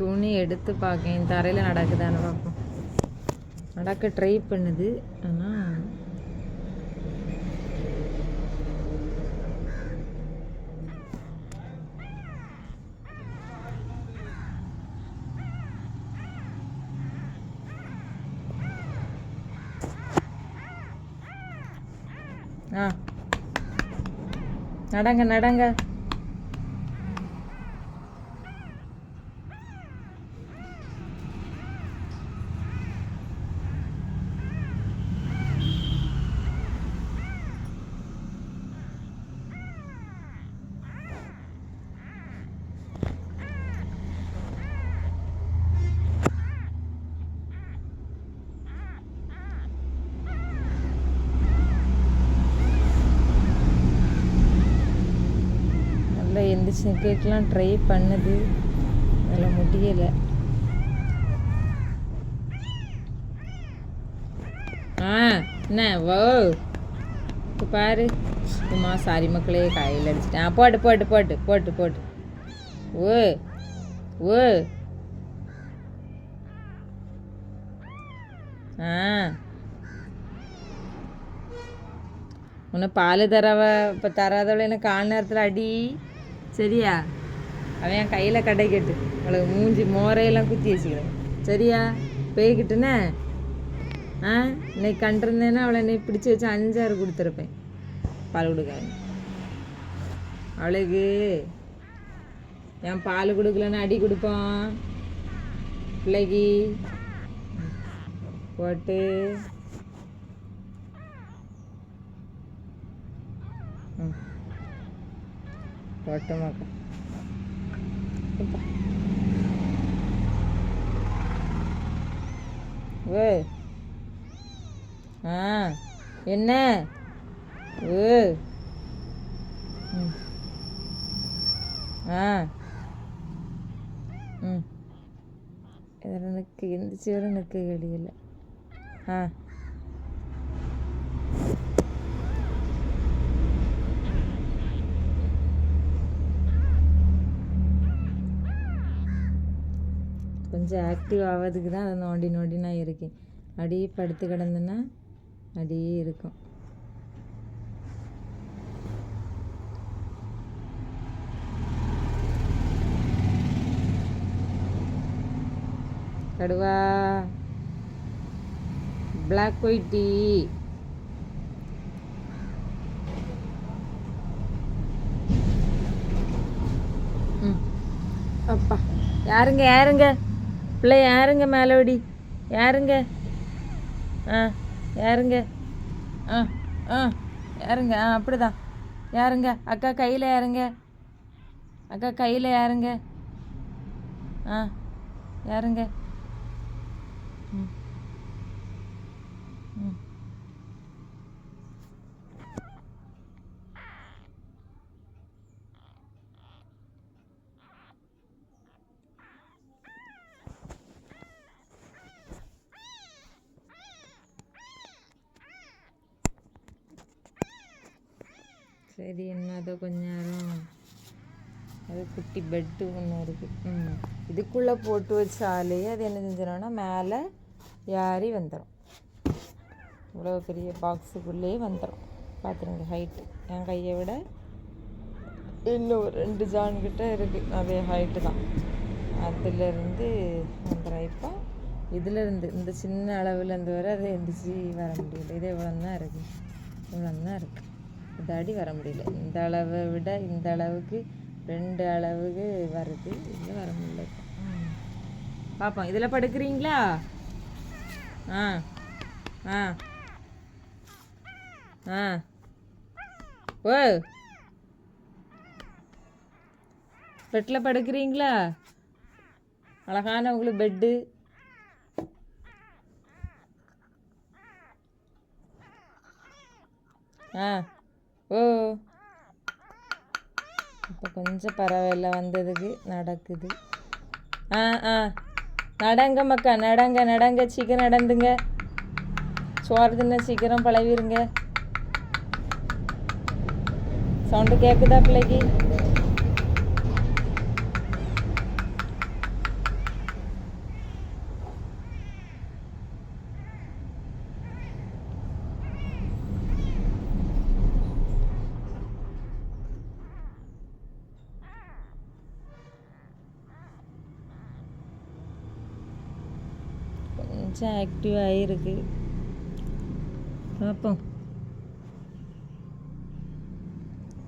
துணி எடுத்து பார்க்கேன். தரையில் நடக்குதான்னு பார்ப்போம். நடக்க ட்ரை பண்ணுது. ஆனால் ஆ. நடங்க நடங்க. நல்லா எந்திரிச்சு ட்ரை பண்ணுது. அதில் முடியலை. ஆ என்ன? ஓ இப்போ பாரு. சும்மா சாரி மக்களே கையில் அடிச்சிட்டேன். போட்டு போட்டு போட்டு போட்டு போட்டு. ஓ ஓ ஆ. உன்னை பால் தரவ இப்போ தராதவளை எனக்கு கால் நேரத்தில் அடி? சரியா? அவன் என் கையில் கடைக்கட்டு அவளுக்கு மூஞ்சி மோரையெல்லாம் குத்தி வச்சுக்கிறேன். சரியா? போய்கிட்டுனே ஆ? இன்னைக்கு கண்டிருந்தேன்னா அவளை இன்னைக்கு பிடிச்சி வச்சு அஞ்சாறு கொடுத்துருப்பேன். பால் கொடுக்காது. அவளுக்கு என் பால் கொடுக்கலன்னு அடி கொடுப்பான். பிள்ளைக்கு. போட்டு. ம். பார்த்தோமாக்கா ஓ. ஆ என்ன? ஓ. ம். ஆ. ம். எனக்கு எந்த வர எனக்கு கழியலை ஆ. கொஞ்சம் ஆக்டிவ் ஆகிறதுக்கு தான் அதை நோண்டி நோண்டி நான் இருக்கேன். அப்படியே படுத்து கிடந்தேன்னா அப்படியே இருக்கும். கடுவா. பிளாக் ஒயிட் டீ ம். அப்பா. யாருங்க யாருங்க? பிள்ளை யாருங்க மேலோடி? யாருங்க? ஆ யாருங்க? ஆ ஆ யாருங்க? ஆ அப்படிதான் யாருங்க? அக்கா கையில் யாருங்க? அக்கா கையில் யாருங்க? ஆ யாருங்க? ம் ம். சரி என்னதோ கொஞ்ச நேரம். அது குட்டி பெட்டு ஒன்று இருக்குது ம். இதுக்குள்ளே போட்டு வச்சாலே அது என்ன செஞ்சிடணும்னா மேலே ஏறி வந்துடும் இவ்வளோ பெரிய பாக்ஸுக்குள்ளேயே வந்துடும் பார்த்துருங்க ஹைட்டு என் கையை விட இன்னும் ஒரு ரெண்டு ஜான்கிட்ட இருக்குது அதே ஹைட்டு தான். அதுலேருந்து வந்துடும் இப்போ இதுலேருந்து இந்த சின்ன அளவுலேருந்து வர அதை எந்திரிச்சு வர முடியல. இது இவ்வளோ தான் இருக்குது இவ்வளோ தான் இருக்குது இந்த அடி வர முடியல. இந்த அளவை விட இந்த அளவுக்கு ரெண்டு அளவுக்கு வருது. இதில் வர முடியல. பார்ப்போம் இதில் படுக்கிறீங்களா? ஆ. ஆ. ஆ. ஓ. பெட்டில் படுக்கிறீங்களா? அழகான உங்களுக்கு பெட்டு. ஆ. ஓ. இப்போ கொஞ்சம் பரவாயில்ல வந்ததுக்கு நடக்குது. ஆ ஆ. நடங்க மக்கா நடங்க நடங்க. சீக்கிரம் நடந்துங்க. சோறு தின்ன சீக்கிரம் பழவிருங்க சவுண்டு கேட்குதா பிள்ளைக்கு? கொஞ்சம் ஆக்டிவ் ஆகிருக்கு பார்ப்போம்.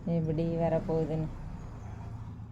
எப்படி வரப்போகுதுன்னு.